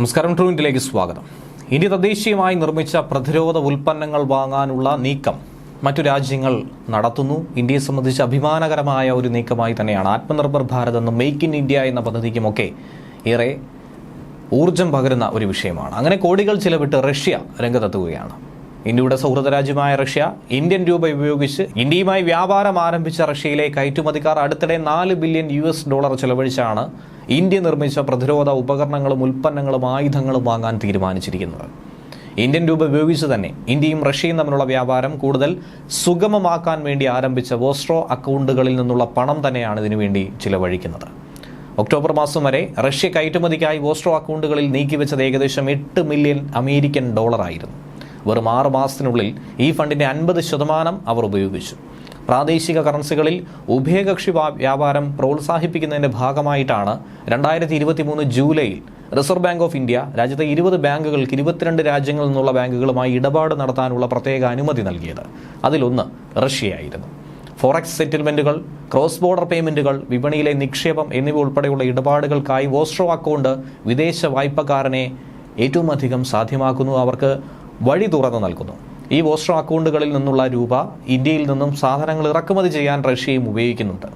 നമസ്കാരം ട്രൂവിന്റിലേക്ക് സ്വാഗതം. ഇന്ത്യ തദ്ദേശീയമായി നിർമ്മിച്ച പ്രതിരോധ ഉൽപ്പന്നങ്ങൾ വാങ്ങാനുള്ള നീക്കം മറ്റു രാജ്യങ്ങൾ നടത്തുന്നു. ഇന്ത്യയെ സംബന്ധിച്ച് അഭിമാനകരമായ ഒരു നീക്കമായി തന്നെയാണ് ആത്മനിർഭർ ഭാരത് എന്നും മെയ്ക്ക് ഇൻ ഇന്ത്യ എന്ന പദ്ധതിക്കുമൊക്കെ ഏറെ ഊർജം പകരുന്ന ഒരു വിഷയമാണ്. അങ്ങനെ കോടികൾ ചിലവിട്ട് റഷ്യ രംഗത്തെത്തുകയാണ്. ഇന്ത്യയുടെ സൗഹൃദ രാജ്യമായ റഷ്യ ഇന്ത്യൻ രൂപ ഉപയോഗിച്ച് ഇന്ത്യയുമായി വ്യാപാരം ആരംഭിച്ച റഷ്യയിലെ കയറ്റുമതിക്കാർ അടുത്തിടെ നാല് ബില്യൺ യു ഡോളർ ചെലവഴിച്ചാണ് ഇന്ത്യ നിർമ്മിച്ച പ്രതിരോധ ഉപകരണങ്ങളും ഉൽപ്പന്നങ്ങളും ആയുധങ്ങളും വാങ്ങാൻ തീരുമാനിച്ചിരിക്കുന്നത്. ഇന്ത്യൻ രൂപ ഉപയോഗിച്ച് തന്നെ ഇന്ത്യയും റഷ്യയും തമ്മിലുള്ള വ്യാപാരം കൂടുതൽ സുഗമമാക്കാൻ വേണ്ടി ആരംഭിച്ച വോസ്ട്രോ അക്കൗണ്ടുകളിൽ നിന്നുള്ള പണം തന്നെയാണ് ഇതിനുവേണ്ടി ചിലവഴിക്കുന്നത്. ഒക്ടോബർ മാസം വരെ റഷ്യ കയറ്റുമതിക്കായി വോസ്ട്രോ അക്കൗണ്ടുകളിൽ നീക്കിവെച്ചത് ഏകദേശം എട്ട് മില്യൺ അമേരിക്കൻ ഡോളറായിരുന്നു. വെറും ആറ് മാസത്തിനുള്ളിൽ ഈ ഫണ്ടിന്റെ അൻപത് ശതമാനം അവർ ഉപയോഗിച്ചു. പ്രാദേശിക കറൻസികളിൽ ഉഭയകക്ഷി വ്യാപാരം പ്രോത്സാഹിപ്പിക്കുന്നതിന്റെ ഭാഗമായിട്ടാണ് രണ്ടായിരത്തി ഇരുപത്തി മൂന്ന് ജൂലൈയിൽ റിസർവ് ബാങ്ക് ഓഫ് ഇന്ത്യ രാജ്യത്തെ ഇരുപത് ബാങ്കുകൾക്ക് ഇരുപത്തിരണ്ട് രാജ്യങ്ങളിൽ നിന്നുള്ള ബാങ്കുകളുമായി ഇടപാട് നടത്താനുള്ള പ്രത്യേക അനുമതി നൽകിയത്. അതിലൊന്ന് റഷ്യയായിരുന്നു. ഫോറക്സ് സെറ്റിൽമെന്റുകൾ ക്രോസ് ബോർഡർ പേയ്മെന്റുകൾ വിപണിയിലെ നിക്ഷേപം എന്നിവ ഉൾപ്പെടെയുള്ള ഇടപാടുകൾക്കായി വോസ്ട്രോ അക്കൗണ്ട് വിദേശ വായ്പക്കാരനെ ഏറ്റവും അധികം സാധ്യമാക്കുന്നു. അവർക്ക് വഴി തുറന്നു നൽകുന്നു. ഈ വോസ്ട്രോ അക്കൗണ്ടുകളിൽ നിന്നുള്ള രൂപ ഇന്ത്യയിൽ നിന്നും സാധനങ്ങൾ ഇറക്കുമതി ചെയ്യാൻ റഷ്യയും ഉപയോഗിക്കുന്നുണ്ട്.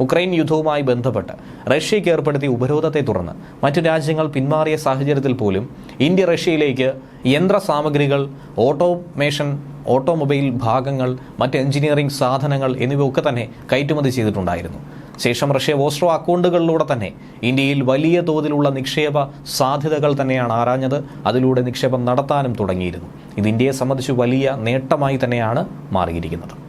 ഉക്രൈൻ യുദ്ധവുമായി ബന്ധപ്പെട്ട് റഷ്യയ്ക്ക് ഏർപ്പെടുത്തിയ ഉപരോധത്തെ തുടർന്ന് മറ്റു രാജ്യങ്ങൾ പിന്മാറിയ സാഹചര്യത്തിൽ പോലും ഇന്ത്യ റഷ്യയിലേക്ക് യന്ത്ര സാമഗ്രികൾ ഓട്ടോമേഷൻ ഓട്ടോമൊബൈൽ ഭാഗങ്ങൾ മറ്റ് എഞ്ചിനീയറിംഗ് സാധനങ്ങൾ എന്നിവയൊക്കെ തന്നെ കയറ്റുമതി ചെയ്തിട്ടുണ്ടായിരുന്നു. ശേഷം റഷ്യ വോസ്ട്രോ അക്കൗണ്ടുകളിലൂടെ തന്നെ ഇന്ത്യയിൽ വലിയ തോതിലുള്ള നിക്ഷേപ സാധ്യതകൾ തന്നെയാണ് ആരാഞ്ഞത്. അതിലൂടെ നിക്ഷേപം നടത്താനും തുടങ്ങിയിരുന്നു. ഇത് ഇന്ത്യയെ സംബന്ധിച്ച് വലിയ നേട്ടമായി തന്നെയാണ് മാറിയിരിക്കുന്നത്.